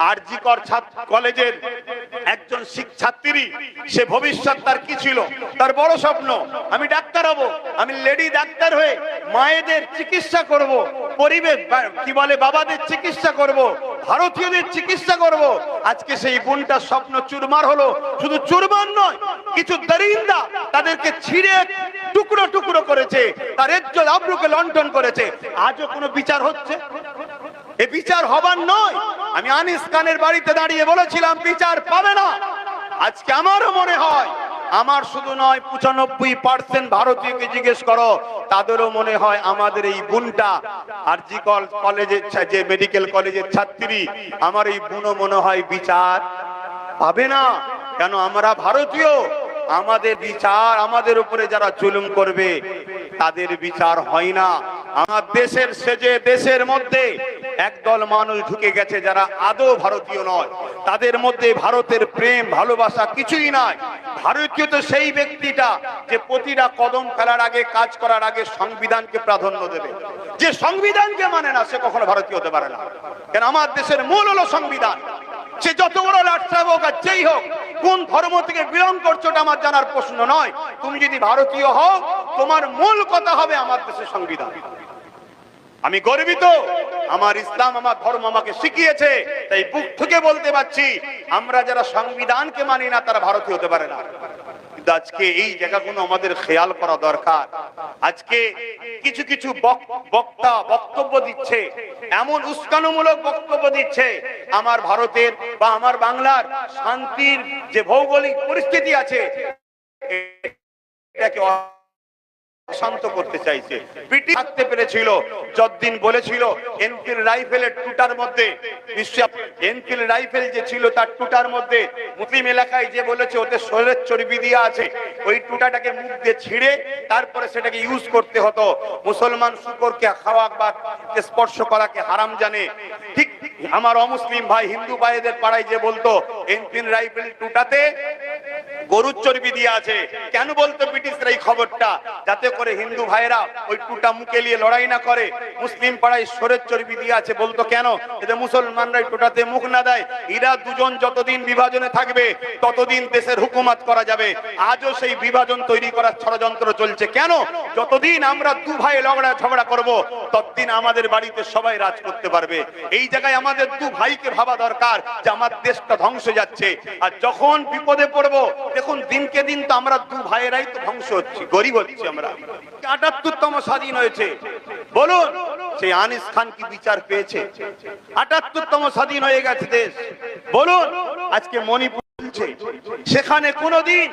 আরজিকর কলেজের একজন শিক- ছাত্রী সে ভবিষ্যৎ তার কি ছিল? তার বড় স্বপ্ন, আমি ডাক্তার হব, আমি লেডি ডাক্তার হয়ে মায়েদের চিকিৎসা করব, পরিবেশ কি বলে, বাবাদের চিকিৎসা করব, ভারতীয়দের চিকিৎসা করব। আজকে সেই বোনটা স্বপ্ন চুরমার হলো, শুধু চুরমার নয়, কিছু দরিন্দা তাদেরকে ছিঁড়ে টুকরো টুকরো করেছে, তার ইজ্জত আব্রুকে লন্ঠন করেছে। আজও কোনো বিচার হচ্ছে? এ বিচার হবার নয় আমি আনিস খানের বাড়িতে দাঁড়িয়ে বলেছিলাম, বিচার পাবে না। আজকে আমারও মনে হয়, আমার শুধু নয়, পঁচানব্বই পার্সেন্ট ভারতীয়কে জিজ্ঞেস করো, তাদেরও মনে হয় আমাদের এই বোনটা জি কলেজের যে মেডিকেল কলেজের ছাত্রী, আমার এই বোনও মনে হয় বিচার পাবে না। কেন আমরা ভারতীয়? আমাদের বিচার আমাদের উপরে যারা জুলুম করবে, তাদের বিচার হয় না। আমার দেশের সেজে দেশের মধ্যে একদল মানুষ ঢুকে গেছে যারা আদৌ ভারতীয় নয়। তাদের মধ্যে ভারতের প্রেম, ভালোবাসা কিছুই নাই। ভারতীয় তো সেই ব্যক্তিটা যে প্রতিটা কদম ফেলার আগে, কাজ করার আগে সংবিধানকে প্রাধান্য দেবে। যে সংবিধানকে মানে না, সে কখনো ভারতীয় হতে পারে না। কেন, আমার দেশের মূল হলো সংবিধান। সে যত বড় লাটসাহেব হোক আর যেই হোক, কোন ধর্ম থেকে বিলং করছ আমার জানার প্রশ্ন নয়। তুমি যদি ভারতীয় হও, তোমার মূল কথা হবে আমার দেশের সংবিধান। আমি গর্বিত। আমার ইসলাম, আমার ধর্ম আমাকে শিখিয়েছে, তাই বুক থেকে বলতে পারছি, আমরা যারা সংবিধানকে মানি না, তারা ভারতীয় হতে পারে না। আজকে এই জায়গাগুলো আমাদের খেয়াল করা দরকার। আজকে কিছু কিছু বক- বক্তা বক্তব্য দিচ্ছে, এমন উস্কানোমূলক বক্তব্য দিচ্ছে, আমার ভারতের বা আমার বাংলার শান্তির যে ভৌগোলিক পরিস্থিতি আছে, এটাকে শান্ত করতে চাইছে। পিটি থাকতে পেরেছিল, যতদিন বলেছিল এনফিল্ড রাইফেলের টুটার মধ্যে এনফিল্ড রাইফেল যে ছিল তার টুটার মধ্যে, মুসলিম এলাকায় যে বলেছে, ওতে শরীরের চর্বি দিয়ে আছে, ওই টুটাটাকে মুখ দিয়ে ছিঁড়ে তারপরে সেটাকে ইউজ করতে হতো। মুসলমান শুকরকে খাওয়া বা স্পর্শ করাকে হারাম জানে। ঠিক আমার অমুসলিম ভাই, হিন্দু ভাইদের পাড়ায় যে বলতো এনফিল্ড রাইফেল টুটাতে গরুর চর্বি দিয়ে আছে। কেন বলতো ব্রিটিশরা এই খবরটা? যাতে করে হিন্দু ভাইরা ওই টুটা মুখে নিয়ে লড়াই না করে। মুসলিম পাড়ায় সরের চর্বি দিয়ে আছে বলতো কেন? এতে মুসলমানরা টুটাতে মুখ না দেয়। এরা দুজন যতদিন বিভাজনে থাকবে, ততদিন দেশের হুকুমাত করা যাবে। আজও সেই বিভাজন তৈরি করার ষড়যন্ত্র চলছে। কেন? যতদিন আমরা দু ভাই লগড়া ঝগড়া করব, ততদিন আমাদের বাড়িতে সবাই রাজ করতে পারবে। এই জায়গায় আমাদের দু ভাইকে ভাবা দরকার যে আমার দেশটা ধ্বংস যাচ্ছে। আর যখন বিপদে পড়ব দেখুন, দিনকে দিন তো আমরা দু ভাইয়েরাই তো ধ্বংস হচ্ছি, গরিব হচ্ছি আমরা। আটাত্তরতম স্বাধীন হয়েছে। বলুন সেই আনিস খান কি বিচার পেয়েছে? আটাত্তরতম স্বাধীন হয়ে গেছে দেশ। বলুন, আজকে মণিপুর চলছে। সেখানে কোনোদিন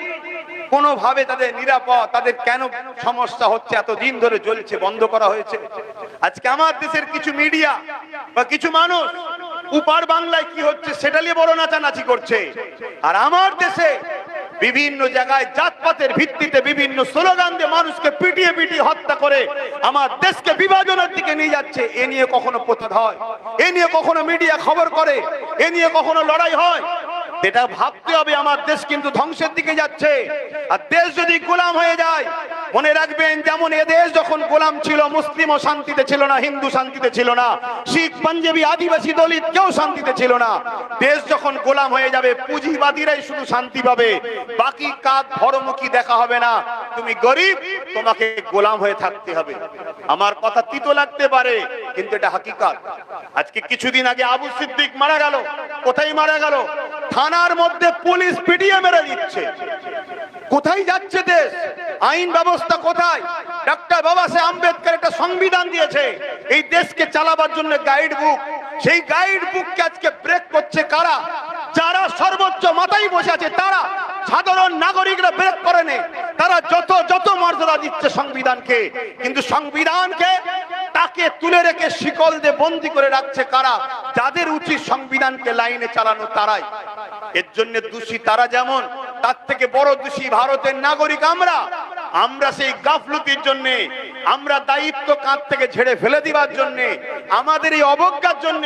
কোনোভাবে তাদের নিরাপদ, তাদের কেন সমস্যা হচ্ছে এত দিন ধরে চলছে, বন্ধ করা হয়েছে? আজকে আমার দেশের কিছু মিডিয়া বা কিছু মানুষ উপার বাংলায় কি হচ্ছে, সেটা নিয়ে বড় নাচানাচি করছে। আর আমার দেশে বিভিন্ন জায়গায় জাতপাতের ভিত্তিতে বিভিন্ন স্লোগান দিয়ে মানুষকে পিটিয়ে পিটিয়ে হত্যা করে আমার দেশকে বিভাজনের দিকে নিয়ে যাচ্ছে, এ নিয়ে কখনো প্রতিবাদ হয়, এ নিয়ে কখনো মিডিয়া খবর করে, এ নিয়ে কখনো লড়াই হয়। এটা ভাবতে হবে, আমার দেশ কিন্তু ধ্বংসের দিকে যাচ্ছে। আর দেশ যদি গোলাম হয়ে যায় মনে রাখবেন, যেমন এ দেশ যখন গোলাম ছিল, মুসলিমও শান্তিতে ছিল না, হিন্দু শান্তিতে ছিল না, শিখ, পাঞ্জাবি, আদিবাসী দলিত কেউ শান্তিতে ছিল না। দেশ যখন গোলাম হয়ে যাবে, পুঁজিবাদীরাই শুধু শান্তি পাবে, বাকি কাজ ধর্মুখী দেখা হবে না। তুমি গরিব, তোমাকে গোলাম হয়ে থাকতে হবে। আমার কথা তিতো লাগতে পারে, কিন্তু এটা হাকিকাত। আজকে কিছুদিন আগে আবু সিদ্দিক মারা গেল। কোথায় মারা গেল? থানার মধ্যে পুলিশ পিটিয়ে মেরে দিচ্ছে। কোথায় যাচ্ছে দেশ? আইন ব্যবস্থা কোথায়? ডাক্তার বাবা সাহেব আম্বেদকর একটা সংবিধান দিয়েছে, এই দেশকে চালাবার জন্য গাইড বুক সেই গাইড বুককে আজকে ব্রেক করছে কারা? যারা সর্বোচ্চ মাথায় বসে আছে, তারা সাধারণ নাগরিকরা ব্রেক করে নেই তারা যত যত মর্যাদা দিচ্ছে সংবিধানকে, কিন্তু সংবিধানকে তাকে তুলে রেখে শিকল দিয়ে বন্দি করে রাখছে কারা? যাদের উচিত সংবিধানকে লাইনে চালানো তারাই। এর জন্য দোষী তারা যেমন, তার থেকে বড় দোষী ভারতের নাগরিক আমরা। আমরা সেই গাফলতির জন্য আমরা দায়িত্ব কাঁধ থেকে ঝেড়ে ফেলে দিবার জন্য, আমাদের এই অবজ্ঞার জন্য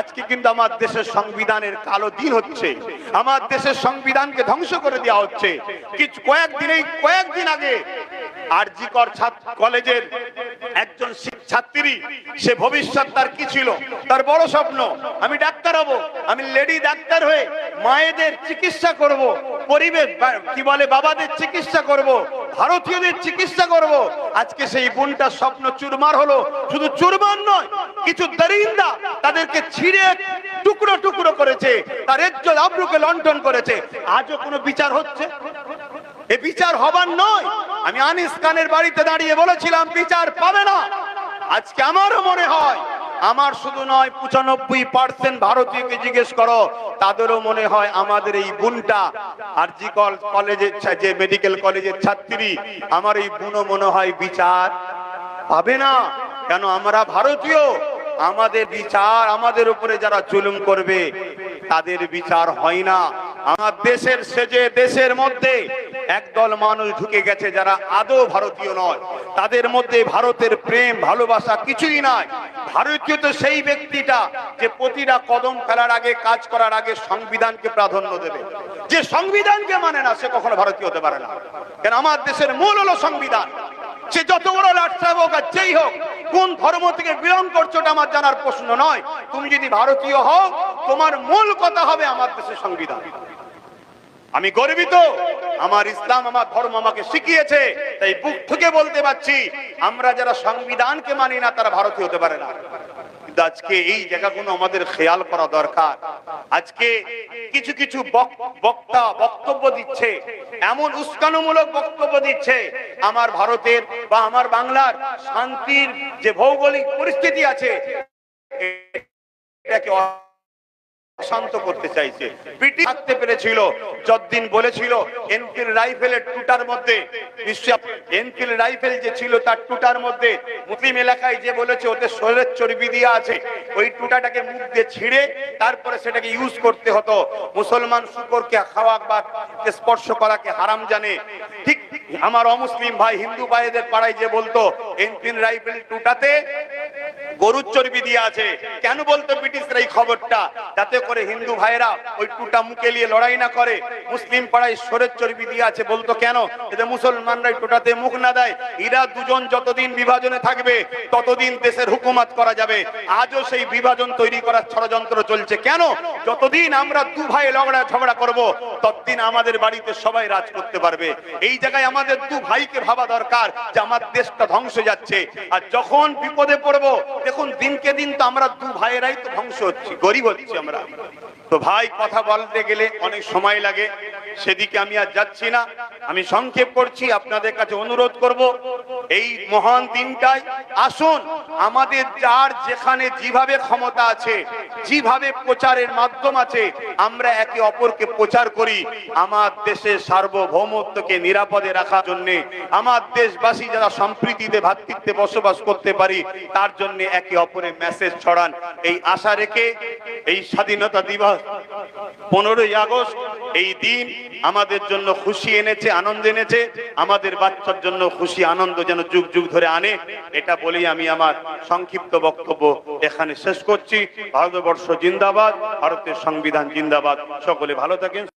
আজকে কিন্তু আমার দেশের সংবিধানের কালো দিন হচ্ছে। আমার দেশের সংবিধানকে ধ্বংস করে দেওয়া হচ্ছে। কিছু কয়েকদিনেই কয়েকদিন আগে আরজিকর কলেজের একজন ছাত্রী সে ভবিষ্যৎ তার কি ছিল? তার বড় স্বপ্ন, আমি ডাক্তার হব, আমি লেডি ডাক্তার হয়ে মায়েদের চিকিৎসা করব, পরিবেশ কি বলে, বাবাদের চিকিৎসা করব, ভারতীয়দের চিকিৎসা করব। আজকে সেই বোনটা স্বপ্ন চুরমার হলো, শুধু চুরমার নয়, কিছু দরিন্দা তাদেরকে ছিঁড়ে টুকরো টুকরো করেছে, তার ইজ্জত আব্রুকে লন্ঠন করেছে। আজও কোনো বিচার হচ্ছে? এ বিচার হবার নয় আমি আনিস খানের বাড়িতে দাঁড়িয়ে বলেছিলাম, বিচার পাবে না। আজকে আমারও মনে হয়, আমার শুধু নয়, পঁচানব্বই পার্সেন্ট ভারতীয়কে জিজ্ঞেস করো, তাদেরও মনে হয় আমাদের এই বোনটা। আর জি কলেজের যে মেডিকেল কলেজের ছাত্রী, আমার এই বোনও মনে হয় বিচার পাবে না। কেন আমরা ভারতীয়, আমাদের বিচার আমাদের উপরে যারা জুলুম করবে, তাদের বিচার হয় না। আমার দেশের সেজে দেশের মধ্যে একদল মানুষ ঢুকে গেছে যারা আদৌ ভারতীয় নয়। তাদের মধ্যে ভারতের প্রেম, ভালোবাসা কিছুই নাই। ভারতীয় তো সেই ব্যক্তিটা যে প্রতিটা কদম ফেলার আগে, কাজ করার আগে সংবিধানকে প্রাধান্য দেবে। যে সংবিধানকে মানে না, সে কখনো ভারতীয় হতে পারে না। কেন? আমার দেশের মূল হলো সংবিধান। সে যত বড় আর যেই হোক, কোন ধর্ম থেকে বিলং করছ ওটা আমার জানার প্রশ্ন নয়। তুমি যদি ভারতীয় হও, তোমার মূল কথা হবে আমার দেশের সংবিধান। আমি গর্বিত, আমার ইসলাম, আমার ধর্ম আমাকে শিখিয়েছে, তাই বুক থেকে বলতে পারছি, আমরা যারা সংবিধানকে মানি না, তারা ভারতীয় হতে পারে না। আজকে এই জায়গাগুলো আমাদের খেয়াল করা দরকার। আজকে কিছু কিছু বক- বক্তা বক্তব্য দিচ্ছে, এমন উস্কানোমূলক বক্তব্য দিচ্ছে, আমার ভারতের বা আমার বাংলার শান্তির যে ভৌগোলিক পরিস্থিতি আছে, এটাকে শান্ত করতে চাইছে। পিটি থাকতে পেরেছিল, যতদিন বলেছিল এনফিল্ড রাইফেলের টুটার মধ্যে এনফিল্ড রাইফেল যে ছিল তার টুটার মধ্যে, মুসলিম এলাকায় যে বলেছে ওতে শরীরের চর্বি দিয়ে আছে, ওই টুটাটাকে মুখ দিয়ে ছিঁড়ে তারপরে সেটাকে ইউজ করতে হতো। মুসলমান শুকরকে খাওয়া বা স্পর্শ করাকে হারাম জানে। ঠিক আমার অমুসলিম ভাই, হিন্দু ভাইদের পাড়ায় যে বলতো এনফিল্ড রাইফেল টুটাতে গরুর চর্বি দিয়ে আছে। কেন বলতো ব্রিটিশরা এই খবরটা? যাতে করে হিন্দু ভাইরা ওই টুটা মুখে নিয়ে লড়াই না করে। মুসলিম পাড়ায় সরের চর্বি দিয়ে আছে বলতো কেন? এতে মুসলমানরা টুটাতে মুখ না দেয়। এরা দুজন যতদিন বিভাজনে থাকবে, ততদিন দেশের হুকুমাত করা যাবে। আজও সেই বিভাজন তৈরি করার ষড়যন্ত্র চলছে। কেন? যতদিন আমরা দু ভাই লড়া ঝগড়া করব, ততদিন আমাদের বাড়িতে সবাই রাজ করতে পারবে। এই জায়গায় আমাদের দু ভাইকে ভাবা দরকার যে আমার দেশটা ধ্বংস যাচ্ছে। আর যখন বিপদে পড়ব দেখুন, দিনকে দিন তো আমরা দু ভাইয়েরাই তো ধ্বংস হচ্ছি, গরিব হচ্ছি আমরা। তো ভাই, কথা বলতে গেলে অনেক সময় লাগে। সেদিকে আমি আর যাচ্ছি না। আমি সংক্ষেপ করছি, আপনাদের কাছে অনুরোধ করব, এই মহান দিনটাই আসুন, আমাদের যার যেখানে যেভাবে ক্ষমতা আছে, যেভাবে প্রচারের মাধ্যম আছে, আমরা একে অপরকে প্রচার করি। আমার দেশের সার্বভৌমত্বকে নিরাপদে রাখার জন্য, আমার দেশবাসী যারা সম্প্রীতিতে, ভাতৃত্বে বসবাস করতে পারি, তার জন্য একে অপরের মেসেজ ছড়ান। এই আশা রেখে এই স্বাধীনতা দিবস পনেরোই আগস্ট এই দিন আমাদের জন্য খুশি এনেছে, আনন্দ এনেছে, আমাদের বাচ্চার জন্য খুশি, আনন্দ যেন যুগ যুগ ধরে আনে। এটা বলেই আমি আমার সংক্ষিপ্ত বক্তব্য এখানে শেষ করছি। ভারতবর্ষ জিন্দাবাদ, ভারতের সংবিধান জিন্দাবাদ। সকলে ভালো থাকেন